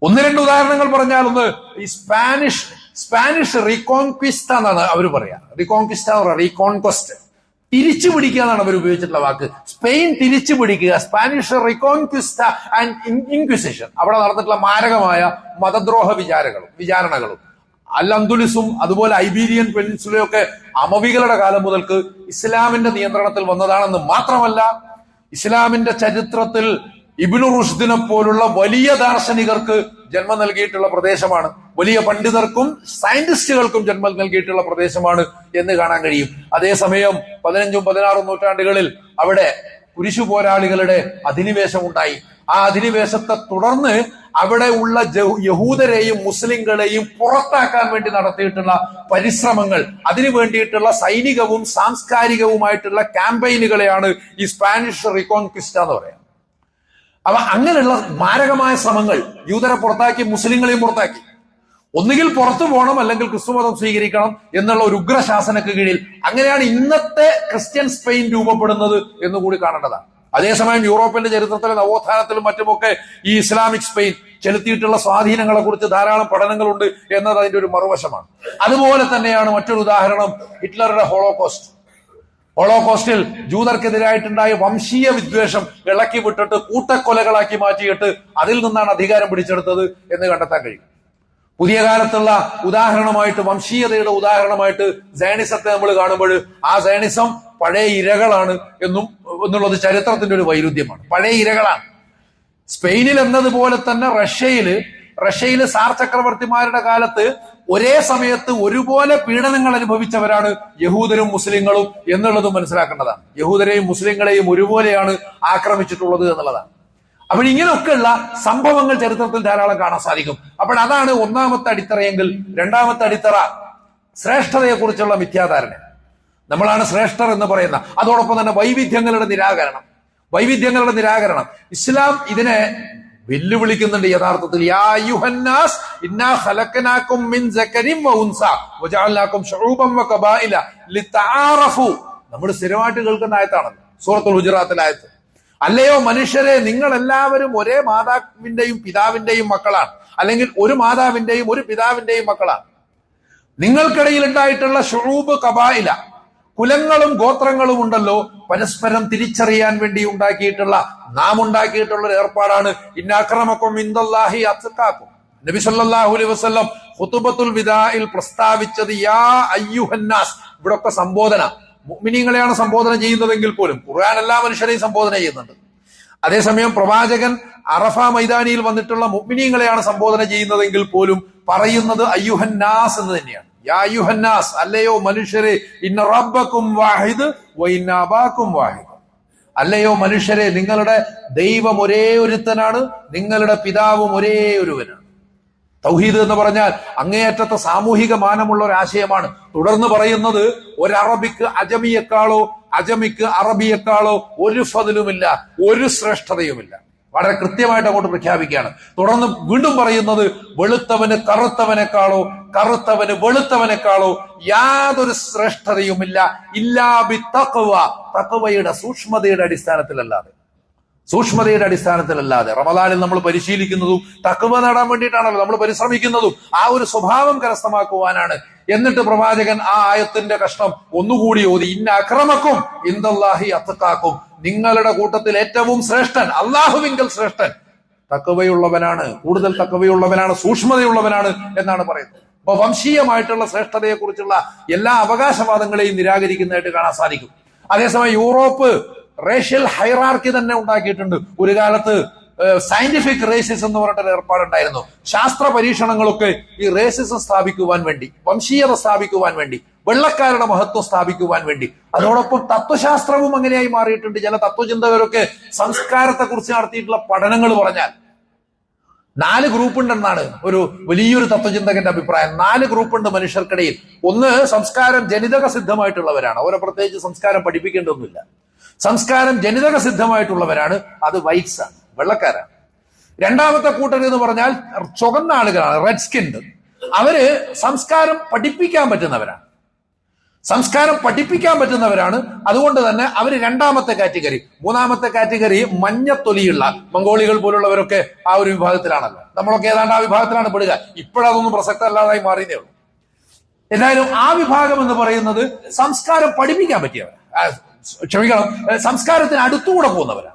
ഒന്ന് രണ്ട് ഉദാഹരണങ്ങൾ പറഞ്ഞാൽ ഒന്ന് ഈ സ്പാനിഷ് സ്പാനിഷ് റീകോൺക്വിസ്റ്റ എന്നാണ് അവർ പറയാ. റീകോൺക്വിസ്റ്റ റീകോൺക്വസ്റ്റ്. തിരിച്ചു പിടിക്കുക എന്നാണ് അവർ ഉപയോഗിച്ചിട്ടുള്ള വാക്ക്. സ്പെയിൻ തിരിച്ചു പിടിക്കുക സ്പാനിഷ് റിക്കോൺക്വിസ്റ്റ ആൻഡ് ഇൻക്വിസിഷൻ. അവിടെ നടന്നിട്ടുള്ള മാരകമായ മതദ്രോഹ വിചാരങ്ങളും വിചാരണകളും. അൽ അന്തുലിസും അതുപോലെ ഐബീരിയൻ പെനിൻസുലയൊക്കെ അമവികളുടെ കാലം മുതൽക്ക് ഇസ്ലാമിന്റെ നിയന്ത്രണത്തിൽ വന്നതാണെന്ന് മാത്രമല്ല ഇസ്ലാമിന്റെ ചരിത്രത്തിൽ ഇബിനു റുഷ്ദിനെ പോലുള്ള വലിയ ദാർശനികർക്ക് ജന്മം നൽകിയിട്ടുള്ള പ്രദേശമാണ്. വലിയ പണ്ഡിതർക്കും സയന്റിസ്റ്റുകൾക്കും ജന്മം നൽകിയിട്ടുള്ള പ്രദേശമാണ് എന്ന് കാണാൻ കഴിയും. അതേസമയം പതിനഞ്ചും പതിനാറും നൂറ്റാണ്ടുകളിൽ അവിടെ കുരിശു പോരാളികളുടെ അധിനിവേശം ഉണ്ടായി ആ അധിനിവേശത്തെ തുടർന്ന് അവിടെ ഉള്ള യഹൂദരെയും മുസ്ലിങ്ങളെയും പുറത്താക്കാൻ വേണ്ടി നടത്തിയിട്ടുള്ള പരിശ്രമങ്ങൾ അതിനു വേണ്ടിയിട്ടുള്ള സൈനികവും സാംസ്കാരികവുമായിട്ടുള്ള ക്യാമ്പയിനുകളെയാണ് ഈ സ്പാനിഷ് റിക്കോൺക്വിസ്റ്റ എന്ന് പറയാം അപ്പൊ അങ്ങനെയുള്ള മാരകമായ ശ്രമങ്ങൾ യൂതരെ പുറത്താക്കി മുസ്ലിങ്ങളെയും പുറത്താക്കി. ഒന്നുകിൽ പുറത്തു പോകണം അല്ലെങ്കിൽ ക്രിസ്തുമതം സ്വീകരിക്കണം എന്നുള്ള ഒരു ഉഗ്രശാസനക്ക് കീഴിൽ അങ്ങനെയാണ് ഇന്നത്തെ ക്രിസ്ത്യൻ സ്പെയിൻ രൂപപ്പെടുന്നത് എന്ന് കൂടി കാണേണ്ടതാണ്. അതേസമയം യൂറോപ്പിന്റെ ചരിത്രത്തിലും നവോത്ഥാനത്തിലും മറ്റുമൊക്കെ ഈ ഇസ്ലാമിക് സ്പെയിൻ ചെലുത്തിയിട്ടുള്ള സ്വാധീനങ്ങളെ കുറിച്ച് ധാരാളം പഠനങ്ങളുണ്ട് എന്നത് അതിന്റെ ഒരു മറുവശമാണ്. അതുപോലെ തന്നെയാണ് മറ്റൊരു ഉദാഹരണം ഹിറ്റ്ലറുടെ ഹോളോകോസ്റ്റ്. ഹോളോകോസ്റ്റിൽ ജൂതർക്കെതിരായിട്ടുണ്ടായ വംശീയ വിദ്വേഷം ഇളക്കി വിട്ടിട്ട് കൂട്ടക്കൊലകളാക്കി മാറ്റിയിട്ട് അതിൽ നിന്നാണ് അധികാരം പിടിച്ചെടുത്തത് എന്ന് കണ്ടെത്താൻ കഴിയും. പുതിയ കാലത്തുള്ള ഉദാഹരണമായിട്ട് വംശീയതയുടെ ഉദാഹരണമായിട്ട് സൈനിസത്തെ നമ്മൾ കാണുമ്പോൾ ആ സൈനിസം പഴയ ഇരകളാണ് എന്നും എന്നുള്ളത് ചരിത്രത്തിന്റെ ഒരു വൈരുദ്ധ്യമാണ്. പഴയ ഇരകളാണ്. സ്പെയിനിൽ എന്നതുപോലെ തന്നെ റഷ്യയിൽ റഷ്യയിലെ സാർ ചക്രവർത്തിമാരുടെ കാലത്ത് ഒരേ സമയത്ത് ഒരുപോലെ പീഡനങ്ങൾ അനുഭവിച്ചവരാണ് യഹൂദരും മുസ്ലിങ്ങളും എന്നുള്ളതും മനസ്സിലാക്കേണ്ടതാണ്. യഹൂദരെയും മുസ്ലിങ്ങളെയും ഒരുപോലെയാണ് ആക്രമിച്ചിട്ടുള്ളത് എന്നുള്ളതാണ്. അപ്പോൾ ഇങ്ങനെയൊക്കെയുള്ള സംഭവങ്ങൾ ചരിത്രത്തിൽ ധാരാളം കാണാൻ സാധിക്കും. അപ്പോൾ അതാണ് ഒന്നാമത്തെ അടിത്തറയെങ്കിൽ രണ്ടാമത്തെ അടിത്തറ ശ്രേഷ്ഠതയെക്കുറിച്ചുള്ള മിഥ്യാധാരണ. നമ്മളാണ് ശ്രേഷ്ഠർ എന്ന് പറയുന്ന അതോടൊപ്പം തന്നെ വൈവിധ്യങ്ങളുടെ നിരാകരണം. വൈവിധ്യങ്ങളുടെ നിരാകരണം. ഇസ്ലാം ഇതിനെ വെല്ലുവിളിക്കുന്നുണ്ട് യഥാർത്ഥത്തിൽ. നമ്മൾ സ്ഥിരമായിട്ട് കേൾക്കുന്ന ആയത്താണ് സൂറത്തുൽ ഗുജറാത്തിലായത് അല്ലയോ മനുഷ്യരെ നിങ്ങൾ എല്ലാവരും ഒരേ മാതാവിന്റെയും പിതാവിന്റെയും മക്കളാണ്. അല്ലെങ്കിൽ ഒരു മാതാവിന്റെയും ഒരു പിതാവിന്റെയും മക്കളാണ്. നിങ്ങൾക്കിടയിൽ ഉണ്ടായിട്ടുള്ള ഷുറൂബ് കബായില കുലങ്ങളും ഗോത്രങ്ങളും ഉണ്ടല്ലോ പരസ്പരം തിരിച്ചറിയാൻ വേണ്ടി ഉണ്ടാക്കിയിട്ടുള്ള നാം ഉണ്ടാക്കിയിട്ടുള്ള ഒരു ഏർപ്പാടാണ്. ഇന്നാക്രമക്കും ഇന്ദല്ലാഹി അത്തക്കാക്കും നബി സല്ലല്ലാഹു അലൈഹി വസല്ലം ഖുതുബത്തുൽ വിദായിൽ പ്രസ്താവിച്ചത് യാ അയ്യുഹന്നാസ്. ഇവിടൊക്കെ സംബോധന. മുഗ്മിനിങ്ങളെയാണ് സംബോധന ചെയ്യുന്നതെങ്കിൽ പോലും ഖുർആൻ എല്ലാ മനുഷ്യരെയും സംബോധന ചെയ്യുന്നുണ്ട്. അതേസമയം പ്രവാചകൻ അറഫ മൈതാനിയിൽ വന്നിട്ടുള്ള മുഗ്മിനിങ്ങളെയാണ് സംബോധന ചെയ്യുന്നതെങ്കിൽ പോലും പറയുന്നത് അയ്യുഹന്നാസ് എന്ന് തന്നെയാണ്. യാ അയ്യുഹന്നാസ് അല്ലയോ മനുഷ്യരെ ഇന്ന റബ്ബക്കും വാഹിദ് വ ഇന്ന അബാക്കും വാഹിദ്. അല്ലയോ മനുഷ്യരെ നിങ്ങളുടെ ദൈവം ഒരേ ഒരുത്തനാണ് നിങ്ങളുടെ പിതാവും ഒരേ ഒരുവനാണ്. തൗഹീദ് എന്ന് പറഞ്ഞാൽ അങ്ങേയറ്റത്തെ സാമൂഹിക മാനമുള്ള ഒരു ആശയമാണ്. തുടർന്ന് പറയുന്നത് ഒരു അറബിക്ക് അജമിയെക്കാളോ അജമിക്ക് അറബിയേക്കാളോ ഒരു ഫതിലുമില്ല ഒരു ശ്രേഷ്ഠതയുമില്ല. വളരെ കൃത്യമായിട്ട് അങ്ങോട്ട് പ്രഖ്യാപിക്കുകയാണ്. തുടർന്ന് വീണ്ടും പറയുന്നത് വെളുത്തവന് കറുത്തവനേക്കാളോ കറുത്തവന് വെളുത്തവനേക്കാളോ യാതൊരു ശ്രേഷ്ഠതയുമില്ല. ഇല്ലാബി തക്കവ തക്കവയുടെ സൂക്ഷ്മതയുടെ അടിസ്ഥാനത്തിലല്ലാതെ. സൂക്ഷ്മതയുടെ അടിസ്ഥാനത്തിലല്ലാതെ റമദാനിൽ നമ്മൾ പരിശീലിക്കുന്നതും തക്കുവ നേടാൻ വേണ്ടിയിട്ടാണല്ലോ നമ്മൾ പരിശ്രമിക്കുന്നതും ആ ഒരു സ്വഭാവം കരസ്ഥമാക്കുവാനാണ്. എന്നിട്ട് പ്രവാചകൻ ആ ആയത്തിന്റെ കഷ്ണം ഒന്നുകൂടി ഓതി ഇന്ന അക്രമക്കും ഇന്ദല്ലാഹി അത്തക്കാക്കും നിങ്ങളുടെ കൂട്ടത്തിൽ ഏറ്റവും ശ്രേഷ്ഠൻ അള്ളാഹുവിങ്കൽ ശ്രേഷ്ഠൻ തക്കവയുള്ളവനാണ് കൂടുതൽ തക്കവയുള്ളവനാണ് സൂക്ഷ്മതയുള്ളവനാണ് എന്നാണ് പറയുന്നത്. അപ്പൊ വംശീയമായിട്ടുള്ള ശ്രേഷ്ഠതയെക്കുറിച്ചുള്ള എല്ലാ അവകാശവാദങ്ങളെയും നിരാകരിക്കുന്നതായിട്ട് കാണാൻ സാധിക്കും. അതേസമയം യൂറോപ്പ് റേഷ്യൽ ഹൈറാർക്കി തന്നെ ഉണ്ടാക്കിയിട്ടുണ്ട്. ഒരു കാലത്ത് സയന്റിഫിക് റേസിസം എന്ന് പറഞ്ഞിട്ട് ഏർപ്പാടുണ്ടായിരുന്നു. ശാസ്ത്ര പരീക്ഷണങ്ങളൊക്കെ ഈ റേസിസം സ്ഥാപിക്കുവാൻ വേണ്ടി വംശീയത സ്ഥാപിക്കുവാൻ വേണ്ടി വെള്ളക്കാരുടെ മഹത്വം സ്ഥാപിക്കുവാൻ വേണ്ടി. അതോടൊപ്പം തത്വശാസ്ത്രവും അങ്ങനെയായി മാറിയിട്ടുണ്ട്. ചില തത്വചിന്തകരൊക്കെ സംസ്കാരത്തെ കുറിച്ച് നടത്തിയിട്ടുള്ള പഠനങ്ങൾ പറഞ്ഞാൽ. നാല് ഗ്രൂപ്പ് ഉണ്ടെന്നാണ് ഒരു വലിയൊരു തത്വചിന്തകന്റെ അഭിപ്രായം. നാല് ഗ്രൂപ്പ് ഉണ്ട് മനുഷ്യർക്കിടയിൽ. ഒന്ന് സംസ്കാരം ജനിതക സിദ്ധമായിട്ടുള്ളവരാണ്. അവരെ പ്രത്യേകിച്ച് സംസ്കാരം പഠിപ്പിക്കേണ്ടതൊന്നുമില്ല. സംസ്കാരം ജനിതക സിദ്ധമായിട്ടുള്ളവരാണ്. അത് വൈറ്റ്സ് ആണ്. വെള്ളക്കാരാണ്. രണ്ടാമത്തെ കൂട്ടർ എന്ന് പറഞ്ഞാൽ ചുവന്ന ആളുകളാണ്. റെഡ് സ്കിൻഡ് അവർ സംസ്കാരം പഠിപ്പിക്കാൻ പറ്റുന്നവരാണ്. സംസ്കാരം പഠിപ്പിക്കാൻ പറ്റുന്നവരാണ്. അതുകൊണ്ട് തന്നെ അവർ രണ്ടാമത്തെ കാറ്റഗറി മൂന്നാമത്തെ കാറ്റഗറി മഞ്ഞത്തൊലിയുള്ള മംഗോളികൾ പോലുള്ളവരൊക്കെ ആ ഒരു വിഭാഗത്തിലാണല്ലോ. നമ്മളൊക്കെ ഏതാണ്ട് ആ വിഭാഗത്തിലാണ് പെടുക. ഇപ്പോഴതൊന്നും പ്രസക്തമല്ലാതായി മാറിയതേ ഉള്ളൂ. എന്തായാലും ആ വിഭാഗം എന്ന് പറയുന്നത് സംസ്കാരം പഠിപ്പിക്കാൻ പറ്റിയവർ ആ, ക്ഷമിക്കണം. സംസ്കാരത്തിന് അടുത്തുകൂടെ പോകുന്നവരാണ്.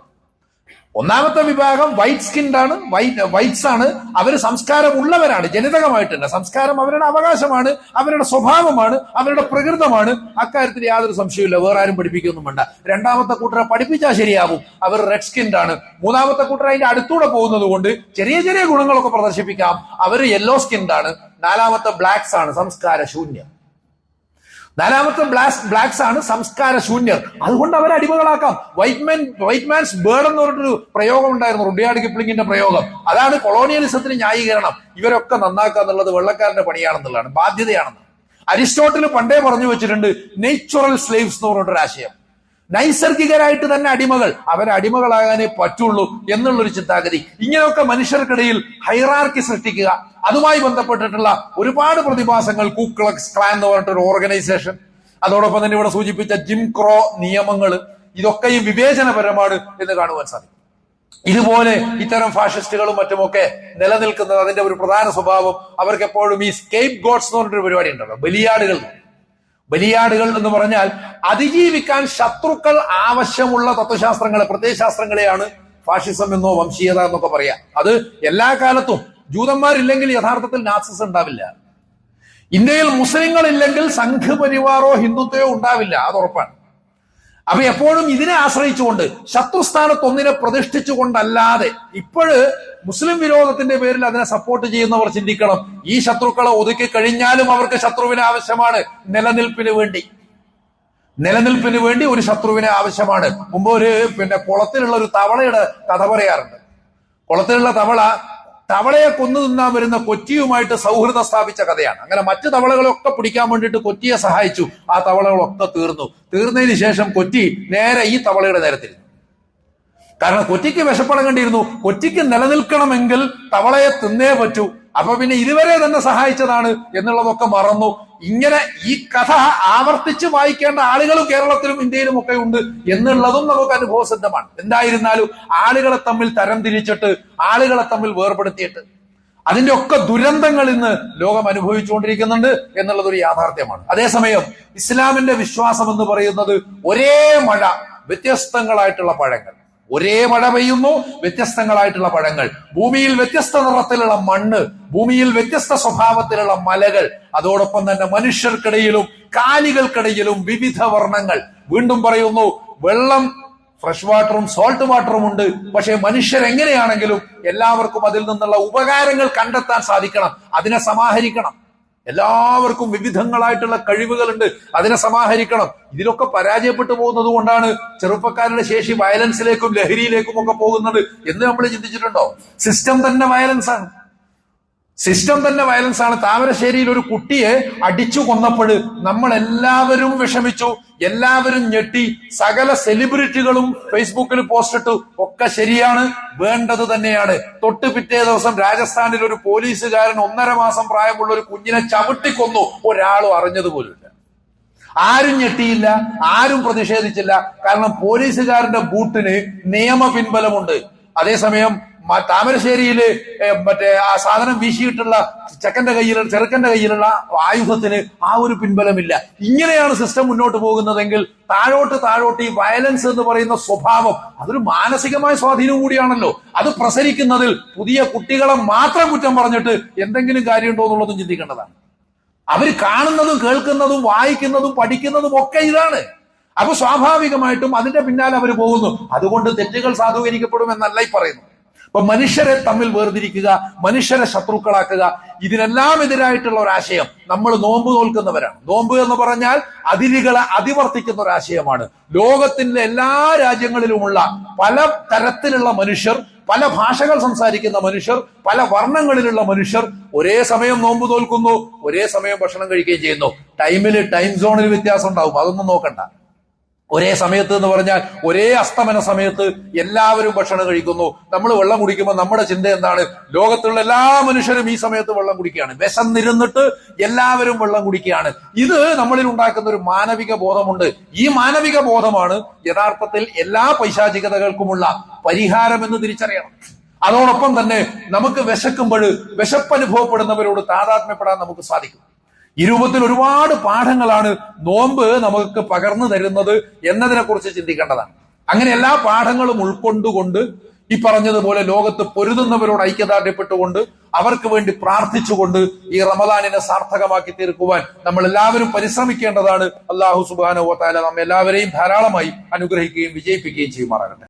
ഒന്നാമത്തെ വിഭാഗം വൈറ്റ് സ്കിൻഡ് ആണ്. വൈറ്റ് വൈറ്റ്സ് ആണ്. അവർ സംസ്കാരം ഉള്ളവരാണ് ജനിതകമായിട്ട് തന്നെ. സംസ്കാരം അവരുടെ അവകാശമാണ് അവരുടെ സ്വഭാവമാണ് അവരുടെ പ്രകൃതമാണ്. അക്കാര്യത്തിൽ യാതൊരു സംശയമില്ല വേറെ ആരും പഠിപ്പിക്കൊന്നും വേണ്ട. രണ്ടാമത്തെ കൂട്ടരെ പഠിപ്പിച്ചാൽ ശരിയാവും. അവർ റെഡ് സ്കിൻഡ് ആണ്. മൂന്നാമത്തെ കൂട്ടർ അതിന്റെ അടുത്തൂടെ പോകുന്നത് കൊണ്ട് ചെറിയ ചെറിയ ഗുണങ്ങളൊക്കെ പ്രദർശിപ്പിക്കാം. അവർ യെല്ലോ സ്കിൻഡ് ആണ്. നാലാമത്തെ ബ്ലാക്സ് ആണ്. സംസ്കാര ശൂന്യം. നാലാമത്തെ ബ്ലാക്സ് ബ്ലാക്സ് ആണ് സംസ്കാര ശൂന്യർ. അതുകൊണ്ട് അവരെ അടിമകളാക്കാം. White man white man's burden എന്ന് പറഞ്ഞൊരു പ്രയോഗം ഉണ്ടായിരുന്നു റുഡിയാഡ് കിപ്ലിങ്ങിന്റെ പ്രയോഗം. അതാണ് കൊളോണിയലിസത്തിന് ന്യായീകരണം. ഇവരൊക്കെ നന്നാക്കുക എന്നുള്ളത് വെള്ളക്കാരന്റെ പണിയാണെന്നുള്ളതാണ് ബാധ്യതയാണെന്ന് അരിസ്റ്റോട്ടിൽ പണ്ടേ പറഞ്ഞു വെച്ചിട്ടുണ്ട് നേച്ചുറൽ സ്ലേവ്സ് എന്ന് പറഞ്ഞിട്ടൊരു ആശയം. നൈസർഗികരായിട്ട് തന്നെ അടിമകൾ. അവർ പറ്റുള്ളൂ എന്നുള്ളൊരു ചിന്താഗതി. ഇങ്ങനെയൊക്കെ മനുഷ്യർക്കിടയിൽ ഹൈറാർക്കി സൃഷ്ടിക്കുക. അതുമായി ബന്ധപ്പെട്ടിട്ടുള്ള ഒരുപാട് പ്രതിഭാസങ്ങൾ കൂക്ലക്സ് ക്ലാൻ എന്ന് പറഞ്ഞിട്ടൊരു ഓർഗനൈസേഷൻ. അതോടൊപ്പം തന്നെ ഇവിടെ സൂചിപ്പിച്ച ജിം ക്രോ നിയമങ്ങൾ ഇതൊക്കെയും വിവേചനപരമാണ് എന്ന് കാണുവാൻ സാധിക്കും. ഇതുപോലെ ഇത്തരം ഫാഷിസ്റ്റുകളും മറ്റുമൊക്കെ നിലനിൽക്കുന്നത് അതിന്റെ ഒരു പ്രധാന സ്വഭാവം. അവർക്ക് എപ്പോഴും ഈ സ്കേപ്പ് ഗോഡ്സ് എന്ന് പറഞ്ഞിട്ടൊരു പരിപാടി ഉണ്ടല്ലോ ബലിയാടുകൾ. ബലിയാടുകൾ എന്ന് പറഞ്ഞാൽ അതിജീവിക്കാൻ ശത്രുക്കൾ ആവശ്യമുള്ള തത്വശാസ്ത്രങ്ങളെ പ്രത്യയശാസ്ത്രങ്ങളെയാണ് ഫാഷിസം എന്നോ വംശീയത എന്നൊക്കെ പറയാം. അത് എല്ലാ കാലത്തും. ജൂതന്മാരില്ലെങ്കിൽ യഥാർത്ഥത്തിൽ നാസിസ് ഉണ്ടാവില്ല. ഇന്ത്യയിൽ മുസ്ലിങ്ങൾ ഇല്ലെങ്കിൽ സംഘപരിവാറോ ഹിന്ദുത്വയോ ഉണ്ടാവില്ല. അത് ഉറപ്പാണ്. അപ്പൊ എപ്പോഴും ഇതിനെ ആശ്രയിച്ചുകൊണ്ട് ശത്രുസ്ഥാനത്ത് ഒന്നിനെ പ്രതിഷ്ഠിച്ചുകൊണ്ടല്ലാതെ ഇപ്പോഴ് മുസ്ലിം വിരോധത്തിന്റെ പേരിൽ അതിനെ സപ്പോർട്ട് ചെയ്യുന്നവർ ചിന്തിക്കണം. ഈ ശത്രുക്കളെ ഒതുക്കി കഴിഞ്ഞാലും അവർക്ക് ശത്രുവിനെ ആവശ്യമാണ്. നിലനിൽപ്പിന് വേണ്ടി. നിലനിൽപ്പിന് വേണ്ടി ഒരു ശത്രുവിനെ ആവശ്യമാണ്. മുമ്പ് ഒരു പിന്നെ കുളത്തിലുള്ള ഒരു തവളയുടെ കഥ പറയാറുണ്ട്. കുളത്തിലുള്ള തവള തവളയെ കൊന്നു തിന്നാൻ വരുന്ന കൊച്ചിയുമായിട്ട് സൗഹൃദം സ്ഥാപിച്ച കഥയാണ്. അങ്ങനെ മറ്റു തവളകളൊക്കെ പിടിക്കാൻ വേണ്ടിയിട്ട് കൊച്ചിയെ സഹായിച്ചു. ആ തവളകളൊക്കെ തീർന്നു. തീർന്നതിന് ശേഷം കൊച്ചി നേരെ ഈ തവളയുടെ നേരെ കാരണം കാരണം വിശപ്പടം കണ്ടിരുന്നു കൊച്ചിക്ക് നിലനിൽക്കണമെങ്കിൽ തവളയെ തിന്നേ പറ്റൂ. അപ്പൊ പിന്നെ ഇതുവരെ തന്നെ സഹായിച്ചതാണ് എന്നുള്ളതൊക്കെ മറന്നു. ഇങ്ങനെ ഈ കഥ ആവർത്തിച്ച് വായിക്കേണ്ട ആളുകൾ കേരളത്തിലും ഇന്ത്യയിലും ഒക്കെ ഉണ്ട് എന്നുള്ളതും നമുക്ക് അനുഭവസിദ്ധമാണ്. എന്തായിരുന്നാലും ആളുകളെ തമ്മിൽ തരം തിരിച്ചിട്ട് ആളുകളെ തമ്മിൽ വേർപെടുത്തിയിട്ട് അതിന്റെ ഒക്കെ ദുരന്തങ്ങൾ ഇന്ന് ലോകം അനുഭവിച്ചുകൊണ്ടിരിക്കുന്നുണ്ട് എന്നുള്ളത് ഒരു യാഥാർത്ഥ്യമാണ്. അതേസമയം ഇസ്ലാമിന്റെ വിശ്വാസം എന്ന് പറയുന്നത് ഒരേ മഴ വ്യത്യസ്തങ്ങളായിട്ടുള്ള പഴങ്ങൾ. ഒരേ മഴ പെയ്യുന്നു വ്യത്യസ്തങ്ങളായിട്ടുള്ള പഴങ്ങൾ. ഭൂമിയിൽ വ്യത്യസ്ത നിറത്തിലുള്ള മണ്ണ് ഭൂമിയിൽ വ്യത്യസ്ത സ്വഭാവത്തിലുള്ള മലകൾ അതോടൊപ്പം തന്നെ മനുഷ്യർക്കിടയിലും കാലികൾക്കിടയിലും വിവിധ വർണങ്ങൾ. വീണ്ടും പറയുന്നു വെള്ളം ഫ്രഷ് വാട്ടറും സോൾട്ട് വാട്ടറും ഉണ്ട്. പക്ഷേ മനുഷ്യർ എങ്ങനെയാണെങ്കിലും എല്ലാവർക്കും അതിൽ നിന്നുള്ള ഉപകാരങ്ങൾ കണ്ടെത്താൻ സാധിക്കണം അതിനെ സമാഹരിക്കണം. എല്ലാവർക്കും വിവിധങ്ങളായിട്ടുള്ള കഴിവുകളുണ്ട്. അതിനെ സമാഹരിക്കണം. ഇതിലൊക്കെ പരാജയപ്പെട്ടു പോകുന്നത് കൊണ്ടാണ് ചെറുപ്പക്കാരുടെ ശേഷി വയലൻസിലേക്കും ലഹരിയിലേക്കും ഒക്കെ പോകുന്നത് എന്ന് നമ്മൾ ചിന്തിച്ചിട്ടുണ്ടോ? സിസ്റ്റം തന്നെ വയലൻസ് ആണ്. സിസ്റ്റം തന്നെ വയലൻസ് ആണ് താമരശ്ശേരിയിൽ ഒരു കുട്ടിയെ അടിച്ചു കൊന്നപ്പോൾ നമ്മൾ എല്ലാവരും വിഷമിച്ചു. എല്ലാവരും ഞെട്ടി. സകല സെലിബ്രിറ്റികളും ഫേസ്ബുക്കിൽ പോസ്റ്റ് ഇട്ടു ഒക്കെ ശരിയാണ്. വേണ്ടത് തന്നെയാണ്. തൊട്ട് പിറ്റേ ദിവസം രാജസ്ഥാനിൽ ഒരു പോലീസുകാരൻ ഒന്നര മാസം പ്രായമുള്ള ഒരു കുഞ്ഞിനെ ചവിട്ടിക്കൊന്നു. ഒരാളും അറിഞ്ഞത് പോലുമില്ല ആരും ഞെട്ടിയില്ല. ആരും പ്രതിഷേധിച്ചില്ല. കാരണം പോലീസുകാരന്റെ ബൂട്ടിന് നിയമ പിൻബലമുണ്ട് അതേസമയം താമരശ്ശേരിയിൽ മറ്റേ ആ സാധനം വീശിയിട്ടുള്ള ചെക്കന്റെ കയ്യിൽ ചെറുക്കന്റെ കയ്യിലുള്ള ആയുധത്തിന് ആ ഒരു പിൻബലമില്ല. ഇങ്ങനെയാണ് സിസ്റ്റം മുന്നോട്ട് പോകുന്നതെങ്കിൽ താഴോട്ട് താഴോട്ട് ഈ വയലൻസ് എന്ന് പറയുന്ന സ്വഭാവം അതൊരു മാനസികമായ സ്വാധീനം കൂടിയാണല്ലോ. അത് പ്രസരിക്കുന്നതിൽ പുതിയ കുട്ടികളെ മാത്രം കുറ്റം പറഞ്ഞിട്ട് എന്തെങ്കിലും കാര്യമുണ്ടോ എന്നുള്ളതും ചിന്തിക്കേണ്ടതാണ്. അവർ കാണുന്നതും കേൾക്കുന്നതും വായിക്കുന്നതും പഠിക്കുന്നതും ഒക്കെ ഇതാണ്. അപ്പൊ സ്വാഭാവികമായിട്ടും അതിന്റെ പിന്നാലെ അവർ പോകുന്നു. അതുകൊണ്ട് തെറ്റുകൾ സാധൂകരിക്കപ്പെടുമെന്നല്ല ഈ പറയുന്നു അപ്പൊ മനുഷ്യരെ തമ്മിൽ വേർതിരിക്കുക മനുഷ്യരെ ശത്രുക്കളാക്കുക ഇതിനെല്ലാം എതിരായിട്ടുള്ള ഒരാശയം. നമ്മൾ നോമ്പ് നോൽക്കുന്നവരാണ്. നോമ്പ് എന്ന് പറഞ്ഞാൽ അതിരുകളെ അതിവർത്തിക്കുന്ന ഒരാശയമാണ്. ലോകത്തിന്റെ എല്ലാ രാജ്യങ്ങളിലുമുള്ള പല തരത്തിലുള്ള മനുഷ്യർ പല ഭാഷകൾ സംസാരിക്കുന്ന മനുഷ്യർ പല വർണങ്ങളിലുള്ള മനുഷ്യർ ഒരേ സമയം നോമ്പ് തോൽക്കുന്നു ഒരേ സമയം ഭക്ഷണം കഴിക്കുകയും ചെയ്യുന്നു. ടൈമിൽ ടൈം സോണിൽ വ്യത്യാസം ഉണ്ടാവും. അതൊന്നും നോക്കണ്ട. ഒരേ സമയത്ത് എന്ന് പറഞ്ഞാൽ ഒരേ അസ്തമന സമയത്ത് എല്ലാവരും ഭക്ഷണം കഴിക്കുന്നു. നമ്മൾ വെള്ളം കുടിക്കുമ്പോൾ നമ്മുടെ ചിന്ത എന്താണ്? ലോകത്തുള്ള എല്ലാ മനുഷ്യരും ഈ സമയത്ത് വെള്ളം കുടിക്കുകയാണ്. വിശന്നിരുന്നിട്ട് എല്ലാവരും വെള്ളം കുടിക്കുകയാണ്. ഇത് നമ്മളിൽ ഉണ്ടാക്കുന്ന ഒരു മാനവിക ബോധമുണ്ട്. ഈ മാനവിക ബോധമാണ് യഥാർത്ഥത്തിൽ എല്ലാ പൈശാചികതകൾക്കുമുള്ള പരിഹാരം എന്ന് തിരിച്ചറിയണം. അതോടൊപ്പം തന്നെ നമുക്ക് വിശക്കുമ്പോൾ വിശപ്പ് അനുഭവപ്പെടുന്നവരോട് താതാത്മ്യപ്പെടാൻ നമുക്ക് സാധിക്കും. ഈ രൂപത്തിൽ ഒരുപാട് പാഠങ്ങളാണ് നോമ്പ് നമുക്ക് പകർന്നു തരുന്നത് എന്നതിനെ കുറിച്ച് ചിന്തിക്കേണ്ടതാണ്. അങ്ങനെ എല്ലാ പാഠങ്ങളും ഉൾക്കൊണ്ടുകൊണ്ട് ഈ പറഞ്ഞതുപോലെ ലോകത്ത് പൊരുതുന്നവരോട് ഐക്യദാർഢ്യപ്പെട്ടുകൊണ്ട് അവർക്ക് വേണ്ടി പ്രാർത്ഥിച്ചുകൊണ്ട് ഈ റമദാനിനെ സാർത്ഥകമാക്കി തീർക്കുവാൻ നമ്മൾ എല്ലാവരും പരിശ്രമിക്കേണ്ടതാണ് അള്ളാഹു സുബാനോ താല നമ്മെ എല്ലാവരെയും ധാരാളമായി അനുഗ്രഹിക്കുകയും വിജയിപ്പിക്കുകയും ചെയ്യുമാറാകട്ടെ.